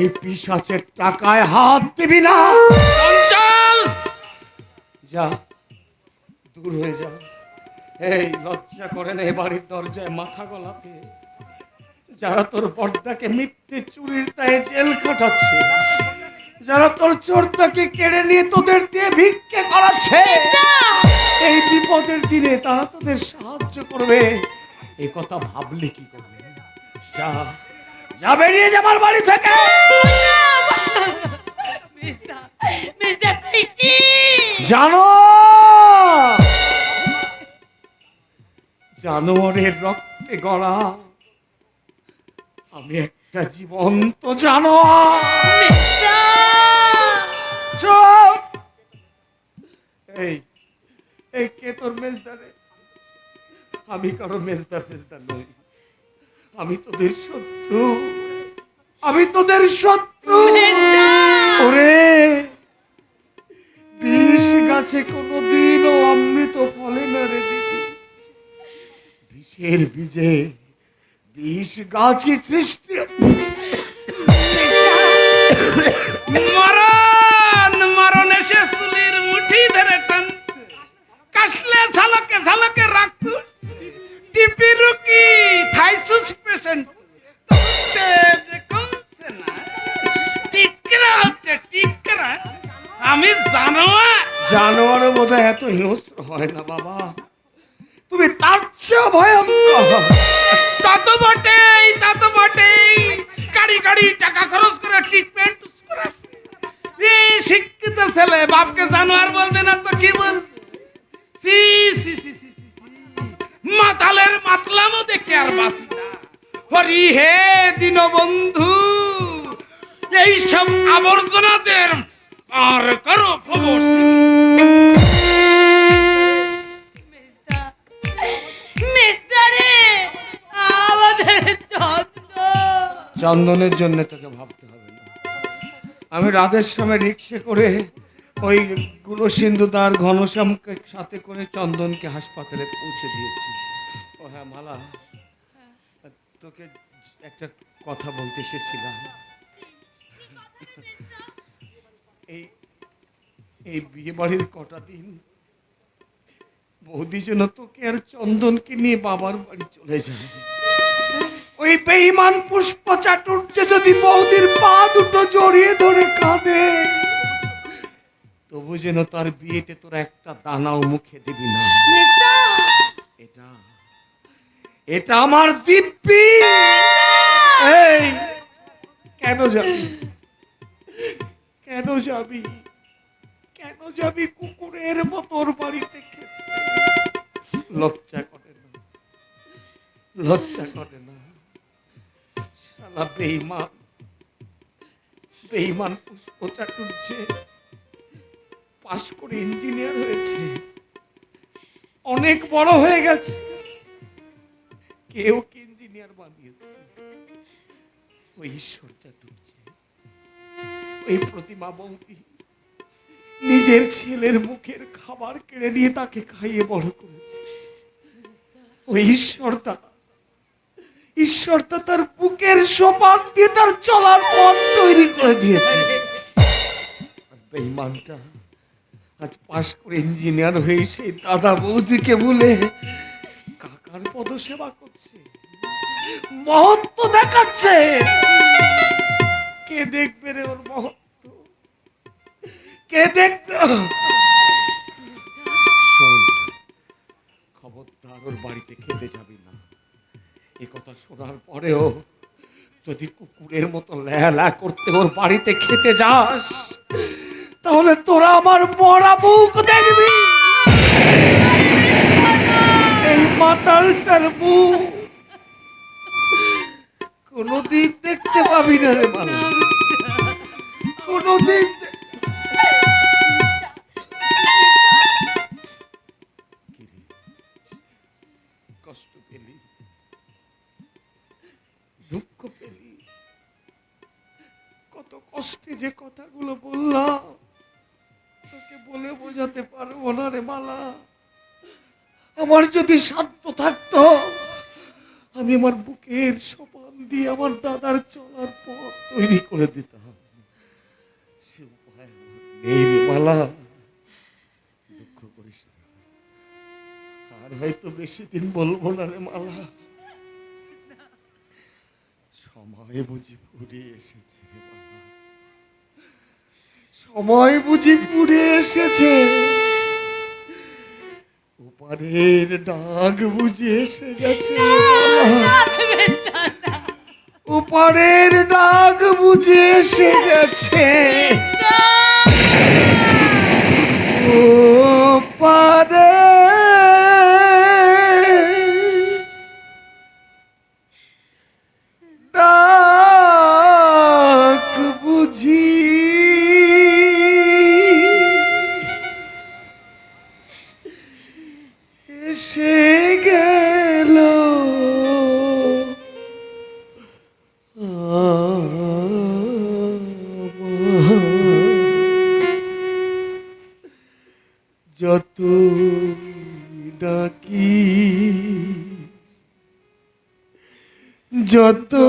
ওই পিসাচের টাকায় হাত দিবি না। চঞ্চল! যা দূর হয়ে যা। এই লজ্জা করে না এ বাড়ির দরজায় মাথা গলাতে। যারা তোর বর্দাকে মিথ্যে চুরির তাই জেল কাটাচ্ছে যারা তোর চোরটাকে কেড়ে নিয়ে তোদের দিয়ে ভিক্ষে করাচ্ছে এই বিপদের দিনে তারা তোদের সাহায্য করবে। এই কথা ভাবলে কি করবে? যা যা বেরিয়ে যাবার বাড়ি থেকে। জানো জানোয়ারের রক্তে গড়া আমি একটা জীবন্ত জানোয়ার। এই এই কে তোর মেজদারে? আমি কারও মেজদার মেজদার নই। আমি তোদের শত্রু। আমি তোদের শত্রু। ওরে, বিষ গাছে কোনোদিনও অমৃত ফলে না রে দিদি। বিষের বীজে বিষ গাছই সৃষ্টি। মরণ মরণ এসে চুলির মুঠি ধরে টানছে। কাশলে ঝালকে ঝালকে রাখতে টিপি রুকি থাইসুস পেশেন্ট কমছে না। টিটকেরা হচ্ছে টিটকেরা। আমি জানো জানোয়ারও বোধ এত হিংস্র হয় না বাবা। তুমি তার চেয়ে ভয়ঙ্কর। তা তো বটেই তা তো বটেই। গাড়ি গাড়ি টাকা খরচ করে ট্রিটমেন্ট করাচ্ছে। এই শিক্ষিত ছেলে বাপকে জানোয়ার বলবে না তো কি বলবে? সি সি সি সি সি, সি। মাতালের মাতলামও দেখে আর বাসি না। হরি হে দীনবন্ধু এইসব আবর্জনাদের পার করো চন্দনের জন্য তোকে ভাবতে হবে না। আমি রাধের সময় রিক্সে করে ওই গুলো সিন্ধু তার ঘনশ্যামকে সাথে করে চন্দনকে হাসপাতালে পৌঁছে দিয়েছি। ও হ্যাঁ মালা। তোকে একটা কথা বলতে এসেছিলাম। এই এই বিয়ে বাড়ির কটা দিন বৌদি যেন তোকে আর চন্দনকে নিয়ে বাবার বাড়ি চলে যায়। ওই বেঈমান পুষ্প চাটুর্য যদি বৌদির পা দুটো জড়িয়ে ধরে কাঁদে তবু যেন তার বিয়েতে তোর একটা দানাও মুখে দিবি না। এটা এটা আমার দিব্যি। এই, কেন যাবি? কেন যাবি? কেন যাবি কুকুরের মতো ওর বাড়িতে লজ্জা করে না। লজ্জা করে না। শালা বেইমান বেইমান পুষ্প চাটুর্যে পাশ করে ইঞ্জিনিয়ার হয়েছে। অনেক বড় হয়ে গেছে। ইঞ্জিনিয়ার বানিয়েছে? ওই ওই প্রতিমা বৌদি নিজের ছেলের মুখের খাবার কেড়ে নিয়ে তাকে খাইয়ে বড় করেছে। ওই ঈশ্বরটা ঈশ্বরটা তার বুকের সোপান দিয়ে তার চলার পথ তৈরি করে দিয়েছে। আজ পাশ করে ইঞ্জিনিয়ার হয়ে সেই দাদা বৌদিকে বলে কাকার পদসেবা করছে। মহত্ব দেখাচ্ছে। কে দেখবে রে ওর মহত্ব? কে দেখবে? খবরদার ওর বাড়িতে খেতে যাবি না। এ কথা শোনার পরেও যদি কুকুরের মতো ল্যালা করতে ওর বাড়িতে খেতে যাস, তাহলে তোরা আমার মরা মুখ দেখবি। মাতালটার মুখ কোনদিন দেখতে পাবি না রে মালা কোনদিন? কষ্ট যে কথাগুলো বললাম, তোকে বলে বোঝাতে পারব না রে মালা আমার যদি শান্ত থাকতো, আমি আমার বুকের সোপান দিয়ে আমার দাদার চলার পথ তৈরি করে দিতাম। সে উপায় মালা। দুঃখ করিস আর হয়তো বেশি দিন বলব না রে, মালা। সময় বুঝি ফুরিয়ে এসেছে সময় বুঝি ফুরিয়ে এসেছে। ওপারের ডাক বুঝে এসে গেছে। উপরের ডাক বুঝে এসে গেছে। ও পারে এসে গেল। যত ডাকি যতই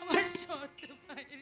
আমার সৎ ভাইয়ের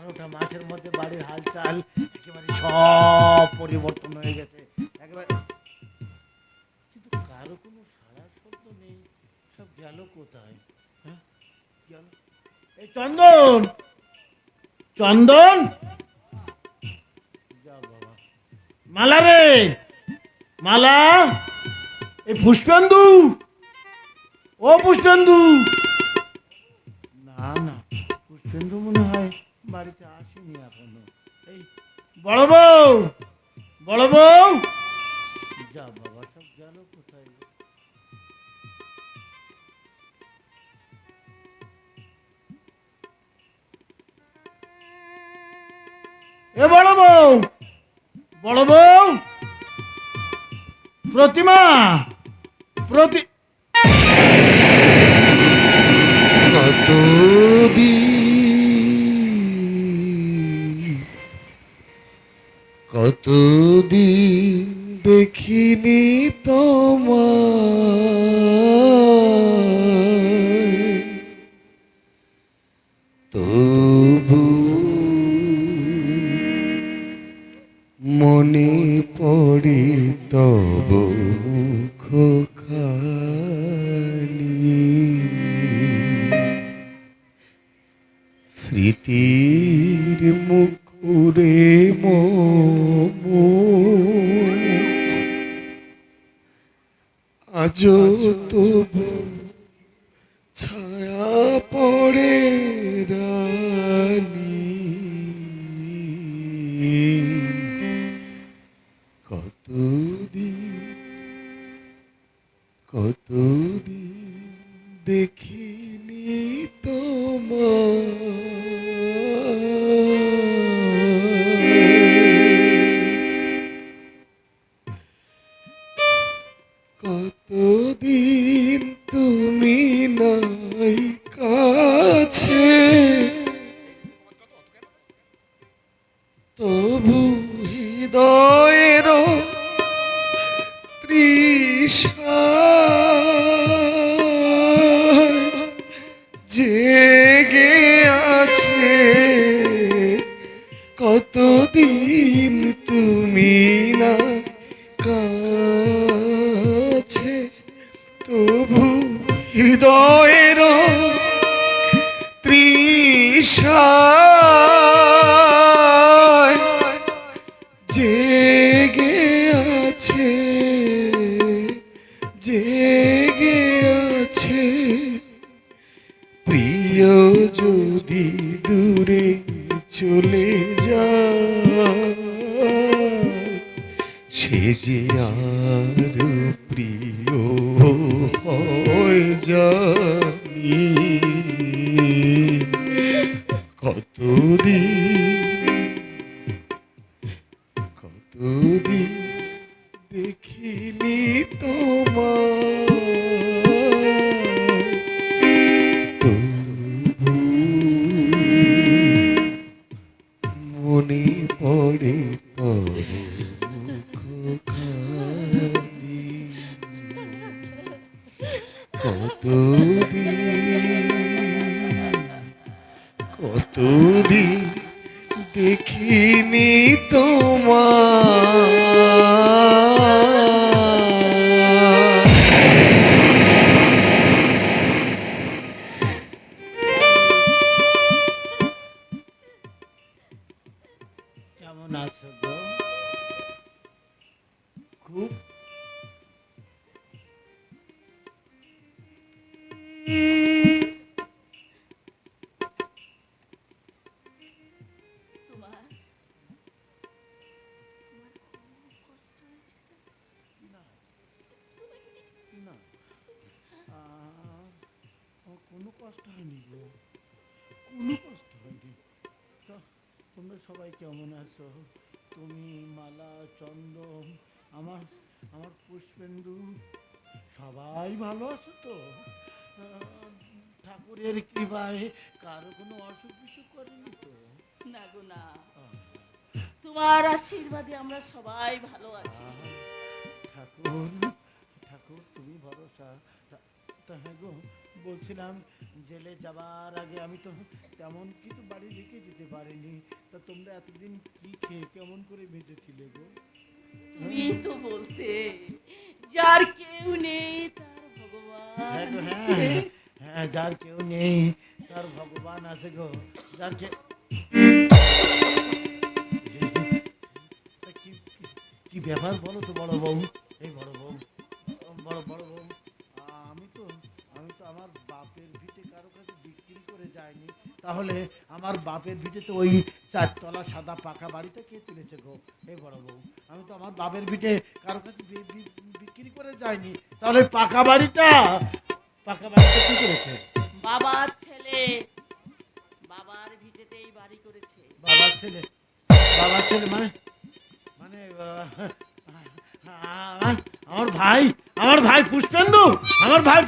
আঠারোটা মাসের মধ্যে বাড়ির হালচাল একেবারে সব পরিবর্তন হয়ে গেছে। একেবারে কিন্তু কারও কোনো সারা শব্দ নেই। সব গেল কোথায়? হ্যাঁ? গেল। এই চন্দন! চন্দন! মালা রে! মালা! এই পুষ্পেন্দু! ও পুষ্পেন্দু! বাড়িতে আসেনি এখনও। এই, বড় বউ বড় বউ। যা বাবা, সব গেল কোথায়? এ বড় বউ বড় বউ। প্রতিমা, প্রতি কতদিন দেখিনি তোমার তবু মনে পড়ি তব মুখখানি আজ তবু ছায়া পড়ে রানী তৃষা জেগে আছে জেগে আছে। প্রিয় যদি দূরে চলে যায়, সে যে আর প্রিয় হয় জানি কতদিন দেখিনি তোমার কোনো কষ্ট হয়নি গো। কোনো কষ্ট হয়নি। তো তোমরা সবাই কেমন আছো? তুমি মালা চন্দন আমার আমার পুষ্পেন্দু সবাই ভালো আছো তো? ঠাকুরের কৃপায় কারও কোনো অসুখ বিসুখ করেনি তো? না গো না। তোমার আশীর্বাদে আমরা সবাই ভালো আছি। ঠাকুর ঠাকুর তুমি ভরসা। তা- হ্যাঁ গো বলছিলাম জেলে যাবার আগে আমি তো তেমন কিছু বাড়ি রেখে যেতে পারিনি। তা তোমরা এতদিন কি খেয়ে কেমন করে বেঁচেছিলে গো? তুমি তো বলতে যার কেউ নেই তার হ্যাঁ ভগবান হ্যাঁ হ্যাঁ যার কেউ নেই তার ভগবান আছে গো যার কে কি ব্যাপার বলো তো বড় বউ এই বড় যাইনি তাহলে আমার বাপের ভিটে তো ওই চারতলা সাদা পাকা বাড়িটা কে তুলেছে গো? এই বড় বউ আমি তো আমার বাপের ভিটে কারও কাছে বিক্রি করে যায়নি। তাহলে পাকা বাড়িটা পাকা বাড়িটা কি করেছে বাবার ছেলে। বাবার ভিটেতেই বাড়ি করেছে। বাবার ছেলে? বাবার ছেলে মানে? মানে আমার ভাই আমার ভাই পুষ্পেন্দু আমার ভাই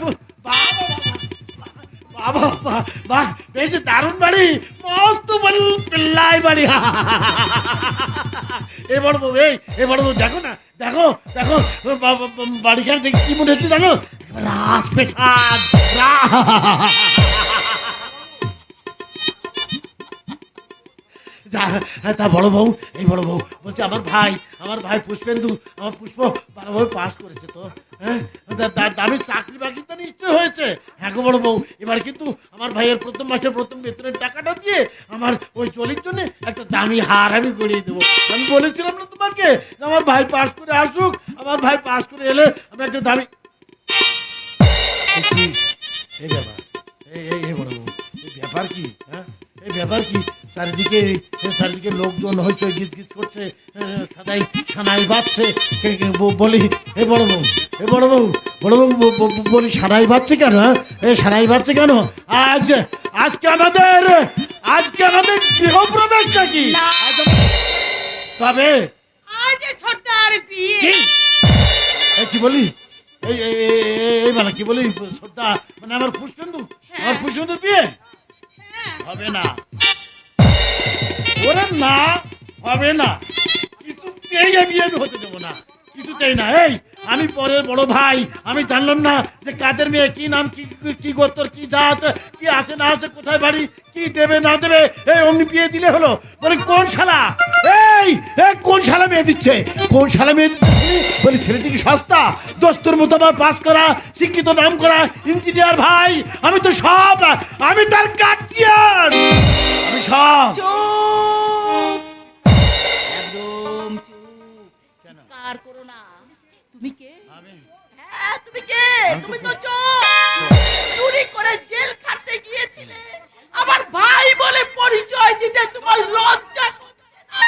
বাহ বেশ দারুণ বাড়ি। মস্ত বাড়ি, পিল্লাই বাড়ি। এ বড় বউ, এই, এ বড় বউ, দেখো না, দেখো দেখো, বা- বা- বা- বাড়িখানে দেখি কি মনে হচ্ছে জানো রাস রা- যা- তা বড় বউ, এই বড় বউ, বলছে আমার ভাই আমার ভাই পুষ্পেন্দু, আমার পুষ্প ভালোভাবে পাস করেছে তো হ্যাঁ? দামি চাকরি বাকরি তো নিশ্চয় হয়েছে। হ্যাঁ বড় বউ, এবার কিন্তু আমার ভাইয়ের প্রথম মাসের প্রথম বেতনের টাকাটা দিয়ে আমার ওই চলির জন্য একটা দামি হার আমি গড়িয়ে দেবো। আমি বলেছিলাম না তোমাকে আমার ভাই পাস করে আসুক, আমার ভাই পাশ করে এলে আমি একটা দামি এই ব্যাপার। এই এই বড় বউ, এই ব্যাপার কি? হ্যাঁ? এই ব্যাপার কি? চারিদিকে চারিদিকে লোকজন হয়তো গিজ গিজ করছে সাদাই সানাই বাজছে। বলি এ বড় বউ এ বড় বউ বড় বউ বলি সানাই বাজছে কেন হ্যাঁ? এ সানাই বাজছে কেন? আজ আজকে আমাদের আজকে আমাদের গৃহপ্রবেশ নাকি? তবে আজ সর্দার বিয়ে। কি? বলি? এই এই মানে কি বলি? শ্রদ্ধা মানে আমার পুষ্পেন্দু আমার পুষ্পেন্দু বিয়ে? হ্যাঁ। হবে না। ওরে না হবে না। কিছুতেই আমি আমি হতে দেবো না, কিছুতেই না। এই, আমি পরের বড় ভাই, আমি জানলাম না যে কাদের মেয়ে, কি নাম, কি, কি- গোত্তর কি জাত, কি আছে না আছে, কোথায় বাড়ি, কি দেবে, না দেবে, এই অমনি বিয়ে দিলে হলো। বলে, কোন শালা? এই এই কোন শালা মেয়ে দিচ্ছে? কোন শালা মেয়ে? বলি, ছেলেটি কি সস্তা? দোস্তর মতো আবার পাস করা, শিক্ষিত নাম করা ইঞ্জিনিয়ার ভাই, আমি তো সব, আমি তার গার্জিয়ান আমি সব। কে? তুমি তো চোর। চুরি করে জেল খাটতে গিয়েছিলে। আমার ভাই বলে পরিচয় দিতে তোমার লজ্জা করছে না।